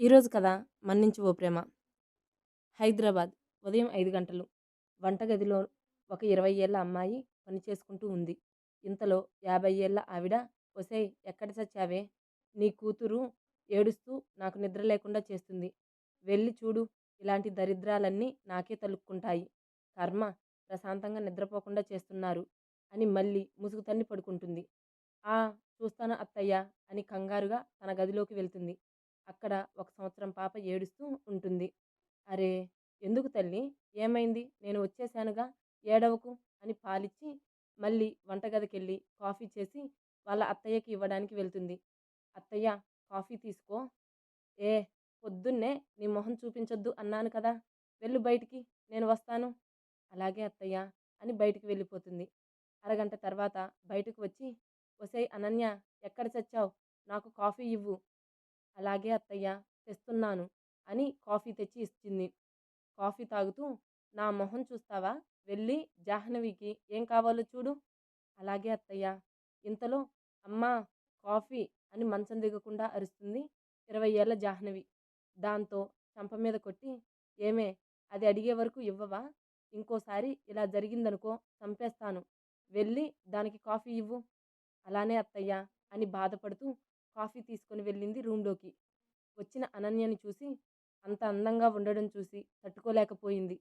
ఈరోజు కదా! మన్నించి ఓ ప్రేమ. హైదరాబాద్ ఉదయం ఐదు గంటలు. వంటగదిలో ఒక ఇరవై ఏళ్ళ అమ్మాయి పని చేసుకుంటూ ఉంది. ఇంతలో యాభై ఏళ్ళ ఆవిడ ఒసేయ్ ఎక్కడ చచ్చావే? నీ కూతురు ఏడుస్తూ నాకు నిద్ర లేకుండా చేస్తుంది. వెళ్ళి చూడు ఇలాంటి దరిద్రాలన్నీ నాకే తలుక్కుంటాయి. కర్మ ప్రశాంతంగా నిద్రపోకుండా చేస్తున్నారు అని మళ్ళీ ముసుగు తన్ని పడుకుంటుంది. ఆ చూస్తాను అత్తయ్య అని కంగారుగా తన గదిలోకి వెళ్తుంది. అక్కడ ఒక సంవత్సరం పాప ఏడుస్తూ ఉంటుంది. అరే ఎందుకు తల్లి? ఏమైంది? నేను వచ్చేసానుగా ఏడవకు అని పాలిచ్చి మళ్ళీ వంటగదికెళ్ళి కాఫీ చేసి వాళ్ళ అత్తయ్యకి ఇవ్వడానికి వెళ్తుంది. అత్తయ్య కాఫీ తీసుకో. ఏ పొద్దున్నే నీ మొహం చూపించొద్దు అన్నాను కదా వెళ్ళు బయటికి నేను వస్తాను. అలాగే అత్తయ్య అని బయటికి వెళ్ళిపోతుంది. అరగంట తర్వాత బయటకు వచ్చి ఒసై అనన్య ఎక్కడ చచ్చావు? నాకు కాఫీ ఇవ్వు. అలాగే అత్తయ్య తెస్తున్నాను అని కాఫీ తెచ్చి ఇచ్చింది. కాఫీ తాగుతూ నా మొహం చూస్తావా? వెళ్ళి జాహ్నవికి ఏం కావాలో చూడు. అలాగే అత్తయ్య. ఇంతలో అమ్మా కాఫీ అని మంచం దిగకుండా అరుస్తుంది ఇరవై ఏళ్ళ జాహ్నవి. దాంతో చంప మీద కొట్టి ఏమే అది అడిగే వరకు ఇవ్వవా? ఇంకోసారి ఇలా జరిగిందనుకో చంపేస్తాను. వెళ్ళి దానికి కాఫీ ఇవ్వు. అలానే అత్తయ్య అని బాధపడుతూ కాఫీ తీసుకొని వెళ్ళింది రూమ్లోకి. వచ్చిన అనన్యని చూసి అంత అందంగా ఉండడం చూసి తట్టుకోలేకపోయింది.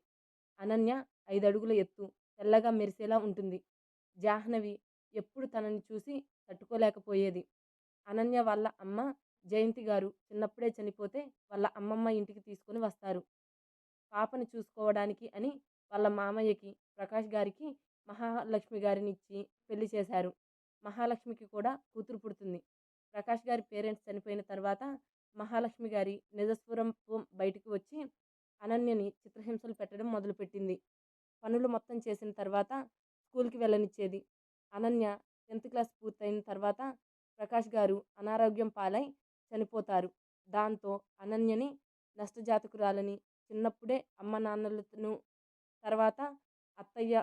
అనన్య ఐదడుగుల ఎత్తు తెల్లగా మెరిసేలా ఉంటుంది. జాహ్నవి ఎప్పుడు తనని చూసి తట్టుకోలేకపోయేది. అనన్య వాళ్ళ అమ్మ జయంతి గారు చిన్నప్పుడే చనిపోతే వాళ్ళ అమ్మమ్మ ఇంటికి తీసుకొని వస్తారు. పాపని చూసుకోవడానికి అని వాళ్ళ మామయ్యకి ప్రకాష్ గారికి మహాలక్ష్మి గారిని ఇచ్చి పెళ్ళి చేశారు. మహాలక్ష్మికి కూడా కూతురు పుడుతుంది. ప్రకాష్ గారి పేరెంట్స్ చనిపోయిన తర్వాత మహాలక్ష్మి గారి నిజస్వరం బయటికి వచ్చి అనన్యని చిత్రహింసలు పెట్టడం మొదలుపెట్టింది. పనులు మొత్తం చేసిన తర్వాత స్కూల్కి వెళ్ళనిచ్చేది. అనన్య టెన్త్ క్లాస్ పూర్తయిన తర్వాత ప్రకాష్ గారు అనారోగ్యం పాలై చనిపోతారు. దాంతో అనన్యని నష్టజాతకురాలని చిన్నప్పుడే అమ్మ నాన్నలను తర్వాత అత్తయ్య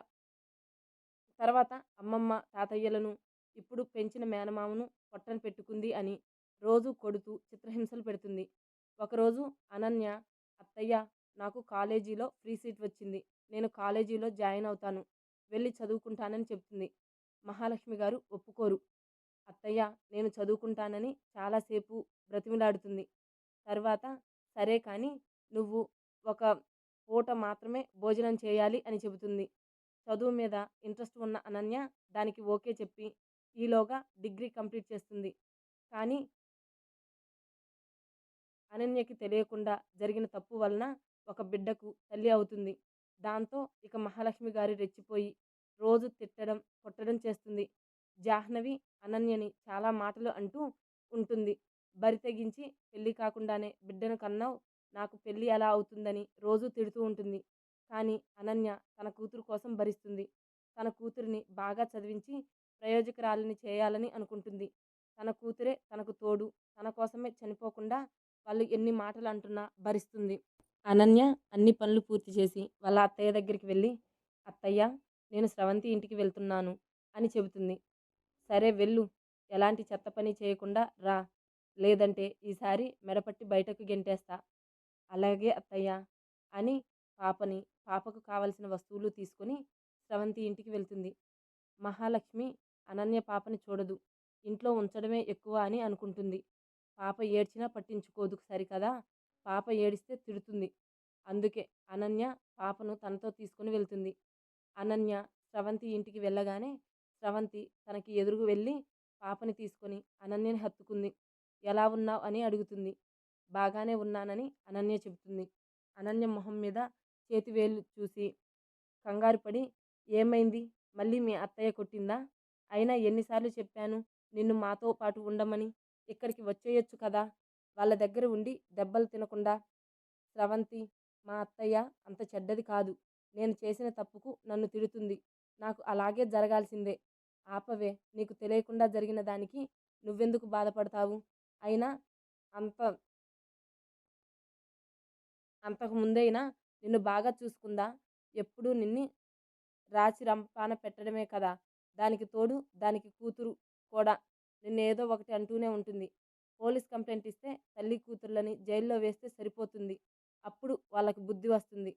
తర్వాత అమ్మమ్మ తాతయ్యలను ఇప్పుడు పెంచిన మేనమామను పొట్టను పెట్టుకుంది అని రోజు కొడుతూ చిత్రహింసలు పెడుతుంది. ఒకరోజు అనన్య అత్తయ్య నాకు కాలేజీలో ఫ్రీ సీట్ వచ్చింది. నేను కాలేజీలో జాయిన్ అవుతాను. వెళ్ళి చదువుకుంటానని చెప్తుంది. మహాలక్ష్మి గారు ఒప్పుకోరు. అత్తయ్య నేను చదువుకుంటానని చాలాసేపు బ్రతిమిలాడుతుంది. తర్వాత సరే కానీ నువ్వు ఒక పూట మాత్రమే భోజనం చేయాలి అని చెబుతుంది. చదువు మీద ఇంట్రెస్ట్ ఉన్న అనన్య దానికి ఓకే చెప్పి ఈలోగా డిగ్రీ కంప్లీట్ చేస్తుంది. కానీ అనన్యకి తెలియకుండా జరిగిన తప్పు వలన ఒక బిడ్డకు తల్లి అవుతుంది. దాంతో ఇక మహాలక్ష్మి గారి రెచ్చిపోయి రోజు తిట్టడం కొట్టడం చేస్తుంది. జాహ్నవి అనన్యని చాలా మాటలు అంటూ ఉంటుంది. బరి తెగించి పెళ్ళి కాకుండానే బిడ్డను కన్నావు నాకు పెళ్ళి ఎలా అవుతుందని రోజు తిడుతూ ఉంటుంది. కానీ అనన్య తన కూతురు కోసం భరిస్తుంది. తన కూతురిని బాగా చదివించి ప్రయోజకరాలని చేయాలని అనుకుంటుంది. తన కూతురే తనకు తోడు తన కోసమే చనిపోకుండా వాళ్ళు ఎన్ని మాటలు అంటున్నా భరిస్తుంది. అనన్య అన్ని పనులు పూర్తి చేసి వాళ్ళ అత్తయ్య దగ్గరికి వెళ్ళి అత్తయ్య నేను స్రవంతి ఇంటికి వెళ్తున్నాను అని చెబుతుంది. సరే వెళ్ళు ఎలాంటి చెత్త పని చేయకుండా రా లేదంటే ఈసారి మెడపట్టి బయటకు గెంటేస్తా. అలాగే అత్తయ్య అని పాపని పాపకు కావలసిన వస్తువులు తీసుకొని స్రవంతి ఇంటికి వెళ్తుంది. మహాలక్ష్మి అనన్య పాపని చూడదు. ఇంట్లో ఉంచడమే ఎక్కువ అని అనుకుంటుంది. పాప ఏడ్చినా పట్టించుకోదు సరికదా? పాప ఏడిస్తే తిడుతుంది. అందుకే అనన్య పాపను తనతో తీసుకుని వెళ్తుంది. అనన్య స్రవంతి ఇంటికి వెళ్ళగానే స్రవంతి తనకి ఎదురుగు వెళ్ళి పాపని తీసుకొని అనన్యని హత్తుకుంది. ఎలా ఉన్నావు? అని అడుగుతుంది. బాగానే ఉన్నానని అనన్య చెబుతుంది. అనన్య మొహం మీద చేతివేళ్ళు చూసి కంగారు పడి ఏమైంది? మళ్ళీ మీ అత్తయ్య కొట్టిందా? అయినా ఎన్నిసార్లు చెప్పాను నిన్ను మాతో పాటు ఉండమని. ఇక్కడికి వచ్చేయొచ్చు కదా. వాళ్ళ దగ్గర ఉండి దెబ్బలు తినకుండా. స్రవంతి మా అత్తయ్య అంత చెడ్డది కాదు. నేను చేసిన తప్పుకు నన్ను తిడుతుంది. నాకు అలాగే జరగాల్సిందే. ఆపవే నీకు తెలియకుండా జరిగిన దానికి నువ్వెందుకు బాధపడతావు? అయినా అంత అంతకు ముందైనా నిన్ను బాగా చూసుకుందా? ఎప్పుడూ నిన్ని రాచి రంపాన పెట్టడమే కదా. దానికి తోడు దానికి కూతురు కూడా నిన్నేదో ఒకటి అంటూనే ఉంటుంది. పోలీస్ కంప్లైంట్ ఇస్తే తల్లి కూతుర్లని జైల్లో వేస్తే సరిపోతుంది. అప్పుడు వాళ్ళకి బుద్ధి వస్తుంది.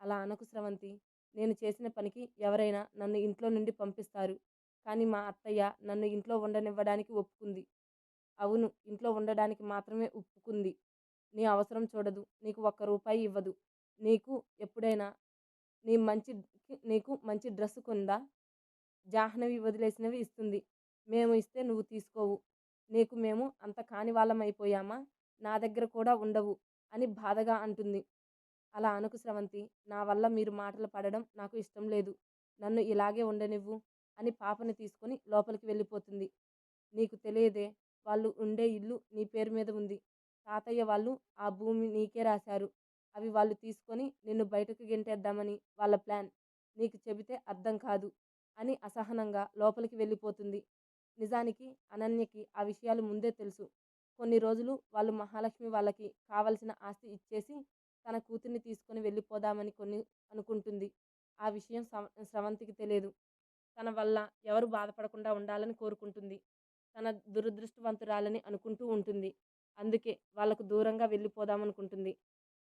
అలా అనకు స్రవంతి. నేను చేసిన పనికి ఎవరైనా నన్ను ఇంట్లో నుండి పంపిస్తారు. కానీ మా అత్తయ్య నన్ను ఇంట్లో ఉండనివ్వడానికి ఒప్పుకుంది. అవును ఇంట్లో ఉండడానికి మాత్రమే ఒప్పుకుంది. నీ అవసరం చూడదు. నీకు ఒక్క రూపాయి ఇవ్వదు. నీకు ఎప్పుడైనా నీ మంచి నీకు మంచి డ్రెస్ కొందా? జాహ్నవి వదిలేసినవి ఇస్తుంది. మేము ఇస్తే నువ్వు తీసుకోవు. నీకు మేము అంత కాని వాళ్ళమైపోయామా అయిపోయామా? నా దగ్గర కూడా ఉండవు అని బాధగా అంటుంది. అలా అనుకు స్రవంతి నా వల్ల మీరు మాటలు పడడం నాకు ఇష్టం లేదు. నన్ను ఇలాగే ఉండనివ్వు అని పాపని తీసుకొని లోపలికి వెళ్ళిపోతుంది. నీకు తెలియదే వాళ్ళు ఉండే ఇల్లు నీ పేరు మీద ఉంది. తాతయ్య వాళ్ళు ఆ భూమి నీకే రాశారు. అవి వాళ్ళు తీసుకొని నిన్ను బయటకు గెంటేద్దామని వాళ్ళ ప్లాన్. నీకు చెబితే అర్థం కాదు. అని అసహనంగా లోపలికి వెళ్ళిపోతుంది. నిజానికి అనన్యకి ఆ విషయాలు ముందే తెలుసు. కొన్ని రోజులు వాళ్ళు మహాలక్ష్మి వాళ్ళకి కావలసిన ఆస్తి ఇచ్చేసి తన కూతుర్ని తీసుకొని వెళ్ళిపోదామని కొన్ని అనుకుంటుంది. ఆ విషయం స్రవంతికి తెలియదు. తన వల్ల ఎవరు బాధపడకుండా ఉండాలని కోరుకుంటుంది. తన దురదృష్టవంతురాలని అనుకుంటూ ఉంటుంది. అందుకే వాళ్ళకు దూరంగా వెళ్ళిపోదామనుకుంటుంది.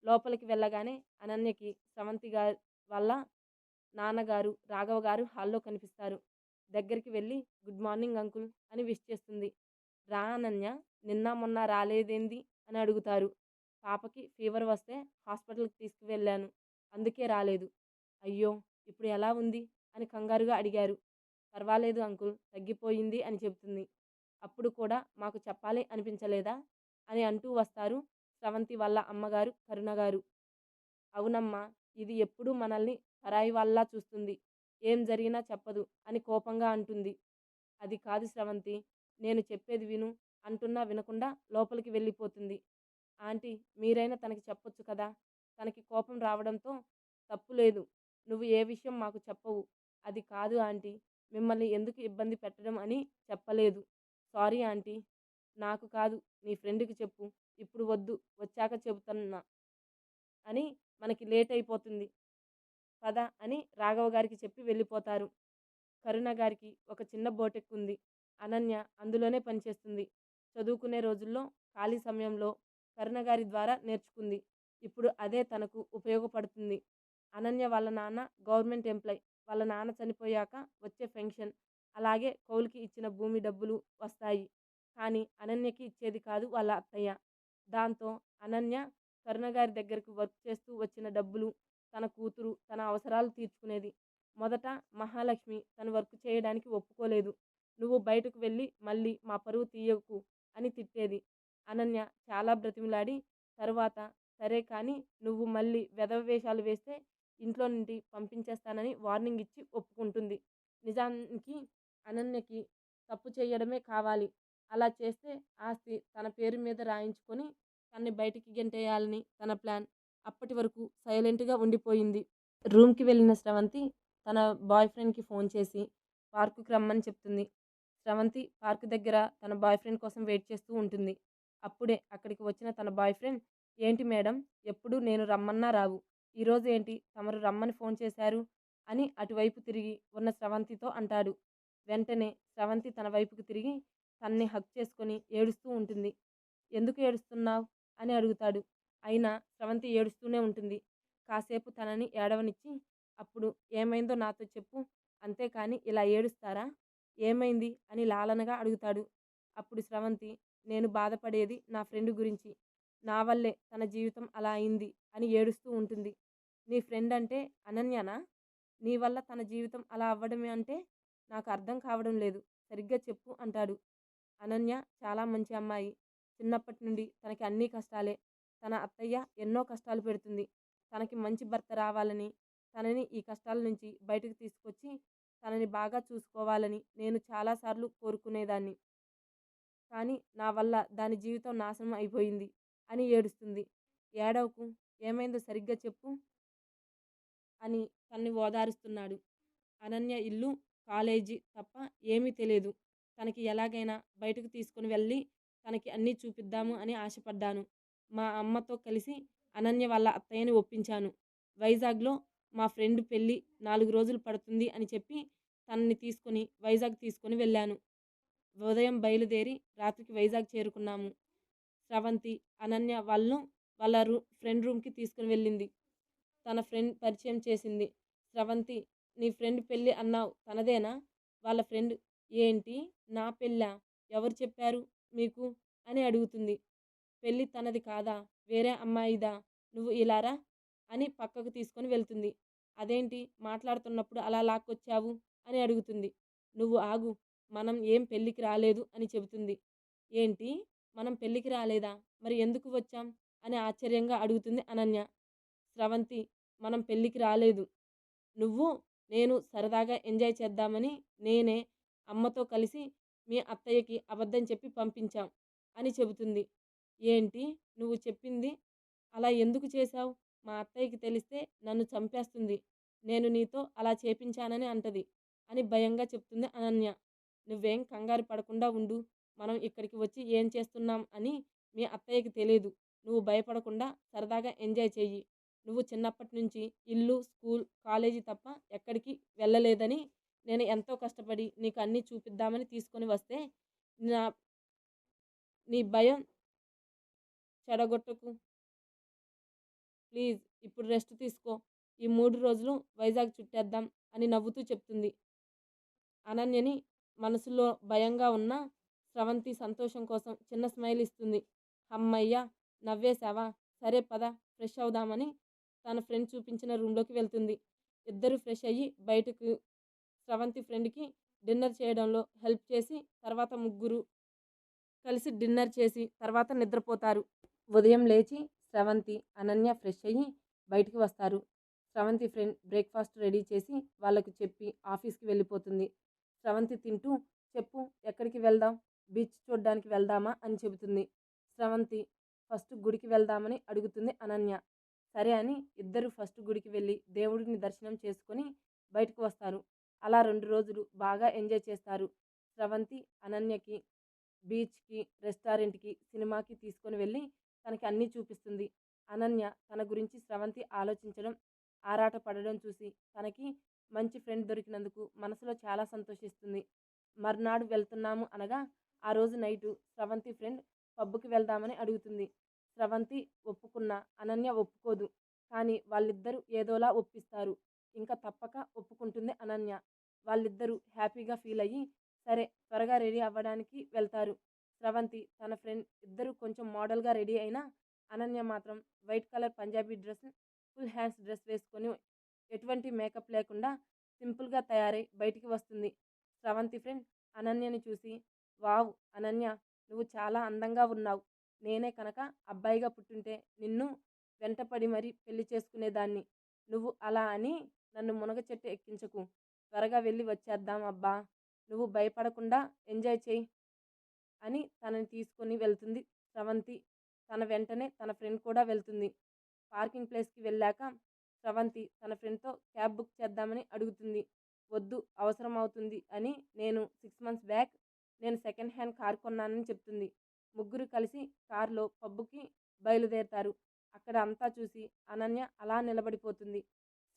లోపలికి వెళ్ళగానే అనన్యకి స్రవంతి గారి వల్ల నాన్నగారు రాఘవ గారు హాల్లో కనిపిస్తారు. దగ్గరికి వెళ్ళి గుడ్ మార్నింగ్ అంకుల్ అని విష్ చేస్తుంది. రా అనన్య నిన్న మొన్న రాలేదేంది? అని అడుగుతారు. పాపకి ఫీవర్ వస్తే హాస్పిటల్కి తీసుకువెళ్ళాను. అందుకే రాలేదు. అయ్యో! ఇప్పుడు ఎలా ఉంది? అని కంగారుగా అడిగారు. పర్వాలేదు అంకుల్ తగ్గిపోయింది అని చెబుతుంది. అప్పుడు కూడా మాకు చెప్పాలి అనిపించలేదా? అని అంటూ వస్తారు స్రవంతి వాళ్ళ అమ్మగారు కరుణగారు. అవునమ్మా ఇది ఎప్పుడూ మనల్ని పరాయి వాళ్ళలా చూస్తుంది. ఏం జరిగినా చెప్పదు అని కోపంగా అంటుంది. అది కాదు స్రవంతి నేను చెప్పేది విను అంటున్నా వినకుండా లోపలికి వెళ్ళిపోతుంది. ఆంటీ మీరైనా తనకి చెప్పొచ్చు కదా? తనకి కోపం రావడంతో తప్పు లేదు. నువ్వు ఏ విషయం మాకు చెప్పవు. అది కాదు ఆంటీ మిమ్మల్ని ఎందుకు ఇబ్బంది పెట్టడం అని చెప్పలేదు. సారీ ఆంటీ నాకు కాదు నీ ఫ్రెండ్కి చెప్పు. ఇప్పుడు వద్దు వచ్చాక చెబుతున్నా అని మనకి లేట్ అయిపోతుంది. పద అని రాఘవ గారికి చెప్పి వెళ్ళిపోతారు. కరుణ గారికి ఒక చిన్న బోటెక్ ఉంది అనన్య అందులోనే పనిచేస్తుంది. చదువుకునే రోజుల్లో ఖాళీ సమయంలో కరుణ గారి ద్వారా నేర్చుకుంది. ఇప్పుడు అదే తనకు ఉపయోగపడుతుంది. అనన్య వాళ్ళ నాన్న గవర్నమెంట్ ఎంప్లాయ్. వాళ్ళ నాన్న చనిపోయాక వచ్చే పెన్షన్. అలాగే కౌలుకి ఇచ్చిన భూమి డబ్బులు వస్తాయి. కానీ అనన్యకి ఇచ్చేది కాదు వాళ్ళ అత్తయ్య. దాంతో అనన్య కరుణ గారి దగ్గరకు వర్క్ చేస్తూ వచ్చిన డబ్బులు తన కూతురు తన అవసరాలు తీర్చుకునేది. మొదట మహాలక్ష్మి తను వర్క్ చేయడానికి ఒప్పుకోలేదు. నువ్వు బయటకు వెళ్ళి మళ్ళీ మా పరువు తీయకు అని తిట్టేది. అనన్య చాలా బ్రతిమిలాడి తరువాత సరే కానీ నువ్వు మళ్ళీ వెధవ వేషాలు వేస్తే ఇంట్లో నుండి పంపించేస్తానని వార్నింగ్ ఇచ్చి ఒప్పుకుంటుంది. నిజానికి అనన్యకి తప్పు చేయడమే కావాలి. అలా చేస్తే ఆస్తి తన పేరు మీద రాయించుకొని తన్ని బయటికి గెంటేయాలని తన ప్లాన్. అప్పటి వరకు సైలెంట్గా ఉండిపోయింది. రూమ్కి వెళ్ళిన స్రవంతి తన బాయ్ ఫ్రెండ్కి ఫోన్ చేసి పార్కుకి రమ్మని చెప్తుంది. స్రవంతి పార్క్ దగ్గర తన బాయ్ ఫ్రెండ్ కోసం వెయిట్ చేస్తూ ఉంటుంది. అప్పుడే అక్కడికి వచ్చిన తన బాయ్ ఫ్రెండ్ ఏంటి మేడం ఎప్పుడు నేను రమ్మన్నా రావు. ఈరోజు ఏంటి? తమరు రమ్మని ఫోన్ చేశారు? అని అటువైపు తిరిగి ఉన్న స్రవంతితో అంటాడు. వెంటనే స్రవంతి తన వైపుకి తిరిగి తన్ని హక్ చేసుకొని ఏడుస్తూ ఉంటుంది. ఎందుకు ఏడుస్తున్నావు? అని అడుగుతాడు. అయినా స్రవంతి ఏడుస్తూనే ఉంటుంది. కాసేపు తనని ఏడవనిచ్చి అప్పుడు ఏమైందో నాతో చెప్పు. అంతేకాని ఇలా ఏడుస్తారా? ఏమైంది? అని లాలనగా అడుగుతాడు. అప్పుడు స్రవంతి నేను బాధపడేది నా ఫ్రెండ్ గురించి. నా వల్లే తన జీవితం అలా అయింది అని ఏడుస్తూ ఉంటుంది. నీ ఫ్రెండ్ అంటే అనన్యనా? నీ వల్ల తన జీవితం అలా అవ్వడమే అంటే నాకు అర్థం కావడం లేదు. సరిగ్గా చెప్పు అంటాడు. అనన్య చాలా మంచి అమ్మాయి. చిన్నప్పటి నుండి తనకి అన్ని కష్టాలే. తన అత్తయ్య ఎన్నో కష్టాలు పెడుతుంది. తనకి మంచి భర్త రావాలని తనని ఈ కష్టాల నుంచి బయటకు తీసుకొచ్చి తనని బాగా చూసుకోవాలని నేను చాలాసార్లు కోరుకునేదాన్ని. కానీ నా వల్ల దాని జీవితం నాశనం అయిపోయింది అని ఏడుస్తుంది. ఏడవకు ఏమైందో సరిగ్గా చెప్పు అని తనని ఓదారుస్తున్నాడు. అనన్య ఇల్లు కాలేజీ తప్ప ఏమీ తెలియదు. తనకి ఎలాగైనా బయటకు తీసుకుని వెళ్ళి తనకి అన్నీ చూపిద్దాము అని ఆశపడ్డాను. మా అమ్మతో కలిసి అనన్య వాళ్ళ అత్తయ్యని ఒప్పించాను. వైజాగ్లో మా ఫ్రెండ్ పెళ్ళి నాలుగు రోజులు పడుతుంది అని చెప్పి తనని తీసుకొని వైజాగ్ తీసుకొని వెళ్ళాను. ఉదయం బయలుదేరి రాత్రికి వైజాగ్ చేరుకున్నాము. స్రవంతి అనన్య వాళ్ళను వాళ్ళ రూ ఫ్రెండ్ రూమ్కి తీసుకుని వెళ్ళింది. తన ఫ్రెండ్ పరిచయం చేసింది. స్రవంతి నీ ఫ్రెండ్ పెళ్ళి అన్నావు తనదేనా? వాళ్ళ ఫ్రెండ్ ఏంటి? నా పెళ్ళా? ఎవరు చెప్పారు మీకు? అని అడుగుతుంది. పెళ్ళి తనది కాదా? వేరే అమ్మాయిదా? నువ్వు ఇలారా? అని పక్కకు తీసుకొని వెళ్తుంది. అదేంటి? మాట్లాడుతున్నప్పుడు అలా లాక్కొచ్చావు? అని అడుగుతుంది. నువ్వు ఆగు. మనం ఏం పెళ్ళికి రాలేదు అని చెబుతుంది. ఏంటి? మనం పెళ్ళికి రాలేదా? మరి ఎందుకు వచ్చాం? అని ఆశ్చర్యంగా అడుగుతుంది అనన్య. స్రవంతి మనం పెళ్ళికి రాలేదు. నువ్వు నేను సరదాగా ఎంజాయ్ చేద్దామని నేనే అమ్మతో కలిసి మీ అత్తయ్యకి అబద్ధం చెప్పి పంపించాం అని చెబుతుంది. ఏంటి? నువ్వు చెప్పింది అలా ఎందుకు చేశావు? మా అత్తయ్యకి తెలిస్తే నన్ను చంపేస్తుంది. నేను నీతో అలా చేపించానని అంటది అని భయంగా చెప్తుంది అనన్య. నువ్వేం కంగారు పడకుండా ఉండు. మనం ఇక్కడికి వచ్చి ఏం చేస్తున్నాం అని మీ అత్తయ్యకి తెలియదు నువ్వు భయపడకుండా సరదాగా ఎంజాయ్ చెయ్యి. నువ్వు చిన్నప్పటి నుంచి ఇల్లు స్కూల్ కాలేజీ తప్ప ఎక్కడికి వెళ్ళలేదని నేను ఎంతో కష్టపడి నీకు అన్నీ చూపిద్దామని తీసుకొని వస్తే నా నీ భయం చెడగొట్టకు. ప్లీజ్ ఇప్పుడు రెస్ట్ తీసుకో. ఈ మూడు రోజులు వైజాగ్ చుట్టేద్దాం అని నవ్వుతూ చెప్తుంది. అనన్యని మనసులో భయంగా ఉన్న స్రవంతి సంతోషం కోసం చిన్న స్మైల్ ఇస్తుంది. అమ్మయ్యా నవ్వేశావా? సరే పద ఫ్రెష్ అవుదామని తన ఫ్రెండ్ చూపించిన రూమ్లోకి వెళ్తుంది. ఇద్దరు ఫ్రెష్ అయ్యి బయటకు స్రవంతి ఫ్రెండ్కి డిన్నర్ చేయడంలో హెల్ప్ చేసి తర్వాత ముగ్గురు కలిసి డిన్నర్ చేసి తర్వాత నిద్రపోతారు. ఉదయం లేచి స్రవంతి అనన్య ఫ్రెష్ అయ్యి బయటికి వస్తారు. స్రవంతి ఫ్రెండ్ బ్రేక్ఫాస్ట్ రెడీ చేసి వాళ్ళకు చెప్పి ఆఫీస్కి వెళ్ళిపోతుంది. స్రవంతి తింటూ చెప్పు ఎక్కడికి వెళ్దాం? బీచ్ చూడడానికి వెళ్దామా? అని చెబుతుంది. స్రవంతి ఫస్ట్ గుడికి వెళ్దామని అడుగుతుంది అనన్య. సరే అని ఇద్దరు ఫస్ట్ గుడికి వెళ్ళి దేవుడిని దర్శనం చేసుకొని బయటకు వస్తారు. అలా రెండు రోజులు బాగా ఎంజాయ్ చేస్తారు. స్రవంతి అనన్యకి బీచ్కి రెస్టారెంట్కి సినిమాకి తీసుకొని వెళ్ళి తనకి అన్నీ చూపిస్తుంది. అనన్య తన గురించి స్రవంతి ఆలోచించడం ఆరాట పడడం చూసి తనకి మంచి ఫ్రెండ్ దొరికినందుకు మనసులో చాలా సంతోషిస్తుంది. మర్నాడు వెళ్తున్నాము అనగా ఆ రోజు నైటు స్రవంతి ఫ్రెండ్ పబ్బుకి వెళ్దామని అడుగుతుంది. స్రవంతి ఒప్పుకున్న అనన్య ఒప్పుకోదు. కానీ వాళ్ళిద్దరూ ఏదోలా ఒప్పిస్తారు. ఇంకా తప్పక ఒప్పుకుంటుంది అనన్య. వాళ్ళిద్దరూ హ్యాపీగా ఫీల్ అయ్యి సరే త్వరగా రెడీ అవ్వడానికి వెళ్తారు. స్రవంతి తన ఫ్రెండ్ ఇద్దరు కొంచెం మోడల్గా రెడీ అయినా అనన్య మాత్రం white colour Punjabi dress full hands dress వేసుకొని ఎటువంటి మేకప్ లేకుండా సింపుల్గా తయారై బయటికి వస్తుంది. స్రవంతి ఫ్రెండ్ అనన్యని చూసి వావ్ అనన్య నువ్వు చాలా అందంగా ఉన్నావు. నేనే కనుక అబ్బాయిగా పుట్టుంటే నిన్ను వెంటపడి మరీ పెళ్ళి చేసుకునేదాన్ని. నువ్వు అలా అని నన్ను మునగ చెట్టు ఎక్కించకు. త్వరగా వెళ్ళి వచ్చేద్దాం అబ్బా. నువ్వు భయపడకుండా ఎంజాయ్ చేయి. అని తనని తీసుకొని వెళ్తుంది. స్రవంతి తన వెంటనే తన ఫ్రెండ్ కూడా వెళ్తుంది. పార్కింగ్ ప్లేస్కి వెళ్ళాక స్రవంతి తన ఫ్రెండ్తో క్యాబ్ బుక్ చేద్దామని అడుగుతుంది. వద్దు అవసరం అవుతుంది అని నేను సిక్స్ మంత్స్ బ్యాక్ నేను సెకండ్ హ్యాండ్ కార్ కొన్నానని చెప్తుంది. ముగ్గురు కలిసి కారులో పబ్బుకి బయలుదేరుతారు. అక్కడ అంతా చూసి అనన్య అలా నిలబడిపోతుంది.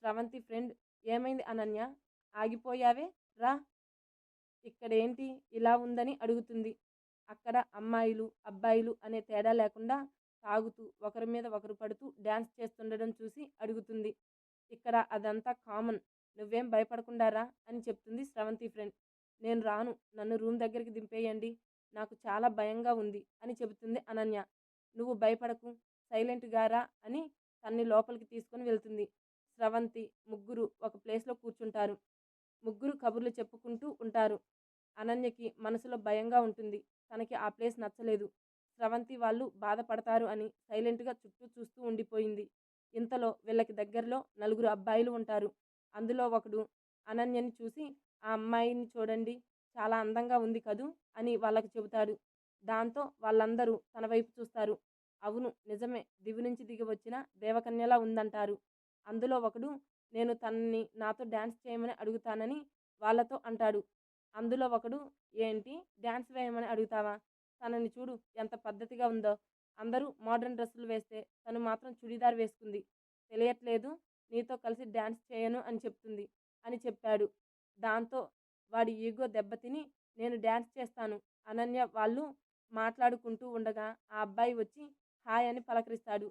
స్రవంతి ఫ్రెండ్ ఏమైంది అనన్య? ఆగిపోయావే? రా. ఇక్కడేంటి? ఇలా ఉందని అడుగుతుంది. అక్కడ అమ్మాయిలు అబ్బాయిలు అనే తేడా లేకుండా తాగుతూ ఒకరి మీద ఒకరు పడుతూ డ్యాన్స్ చేస్తుండడం చూసి అడుగుతుంది. ఇక్కడ అదంతా కామన్. నువ్వేం భయపడకుండా రా అని చెప్తుంది స్రవంతి ఫ్రెండ్. నేను రాను. నన్ను రూమ్ దగ్గరికి దింపేయండి. నాకు చాలా భయంగా ఉంది అని చెబుతుంది అనన్య. నువ్వు భయపడకు. సైలెంట్గా రా అని తన్ని లోపలికి తీసుకొని వెళ్తుంది. స్రవంతి ముగ్గురు ఒక ప్లేస్లో కూర్చుంటారు. ముగ్గురు కబుర్లు చెప్పుకుంటూ ఉంటారు. అనన్యకి మనసులో భయంగా ఉంటుంది. తనకి ఆ ప్లేస్ నచ్చలేదు. స్రవంతి వాళ్ళు బాధపడతారు అని సైలెంట్గా చుట్టూ చూస్తూ ఉండిపోయింది. ఇంతలో వీళ్ళకి దగ్గరలో నలుగురు అబ్బాయిలు ఉంటారు. అందులో ఒకడు అనన్యని చూసి ఆ అమ్మాయిని చూడండి చాలా అందంగా ఉంది కదూ అని వాళ్ళకి చెబుతాడు. దాంతో వాళ్ళందరూ తన వైపు చూస్తారు. అవును నిజమే దివి నుంచి దిగి వచ్చిన దేవకన్యలా ఉందంటారు. అందులో ఒకడు నేను తనని నాతో డ్యాన్స్ చేయమని అడుగుతానని వాళ్ళతో అంటాడు. అందులో ఒకడు ఏంటి? డ్యాన్స్ వేయమని అడుగుతావా? తనని చూడు ఎంత పద్ధతిగా ఉందో. అందరూ మోడర్న్ డ్రెస్సులు వేస్తే తను మాత్రం చుడీదార్ వేసుకుంది. తెలియట్లేదు నీతో కలిసి డ్యాన్స్ చేయను అని చెప్తుంది అని చెప్పాడు. దాంతో వాడి ఈగో దెబ్బతిని నేను డ్యాన్స్ చేస్తాను అనన్య వాళ్ళు మాట్లాడుకుంటూ ఉండగా ఆ అబ్బాయి వచ్చి హాయ్ అని పలకరిస్తాడు.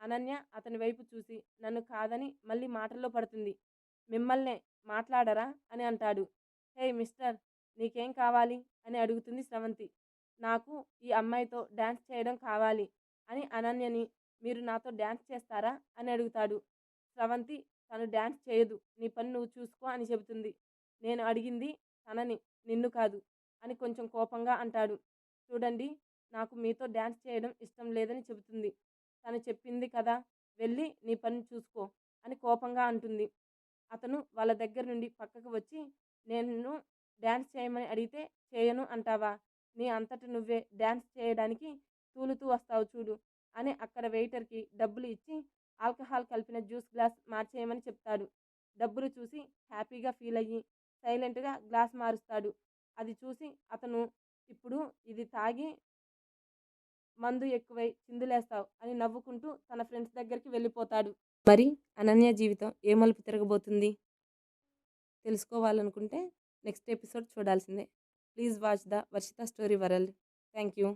అనన్య అతని వైపు చూసి నన్ను కాదని మళ్ళీ మాటల్లో పడుతుంది. మిమ్మల్నే మాట్లాడరా అని అంటాడు. హే మిస్టర్ నీకేం కావాలి? అని అడుగుతుంది స్రవంతి. నాకు ఈ అమ్మాయితో డ్యాన్స్ చేయడం కావాలి అని అనన్యని మీరు నాతో డ్యాన్స్ చేస్తారా? అని అడుగుతాడు. స్రవంతి తను డ్యాన్స్ చేయదు. నీ పని నువ్వు చూసుకో అని చెబుతుంది. నేను అడిగింది తనని నిన్ను కాదు అని కొంచెం కోపంగా అంటాడు. చూడండి నాకు మీతో డ్యాన్స్ చేయడం ఇష్టం లేదని చెబుతుంది. తను చెప్పింది కదా వెళ్ళి నీ పని చూసుకో అని కోపంగా అంటుంది. అతను వాళ్ళ దగ్గర నుండి పక్కకు వచ్చి నేను డ్యాన్స్ చేయమని అడిగితే చేయను అంటావా? నీ అంతట నువ్వే డ్యాన్స్ చేయడానికి తూలుతూ వస్తావు చూడు అని అక్కడ వెయిటర్కి డబ్బులు ఇచ్చి ఆల్కహాల్ కలిపిన జ్యూస్ గ్లాస్ మార్చేయమని చెప్తాడు. డబ్బులు చూసి హ్యాపీగా ఫీల్ అయ్యి సైలెంట్గా గ్లాస్ మారుస్తాడు. అది చూసి అతను ఇప్పుడు ఇది తాగి మందు ఎక్కువై చిందులేస్తావు అని నవ్వుకుంటూ తన ఫ్రెండ్స్ దగ్గరికి వెళ్ళిపోతాడు. మరి అనన్య జీవితం ఏ మలుపు తిరగబోతుంది? తెలుసుకోవాలనుకుంటే నెక్స్ట్ ఎపిసోడ్ చూడాల్సిందే. Please watch the Varshitha story world. Thank you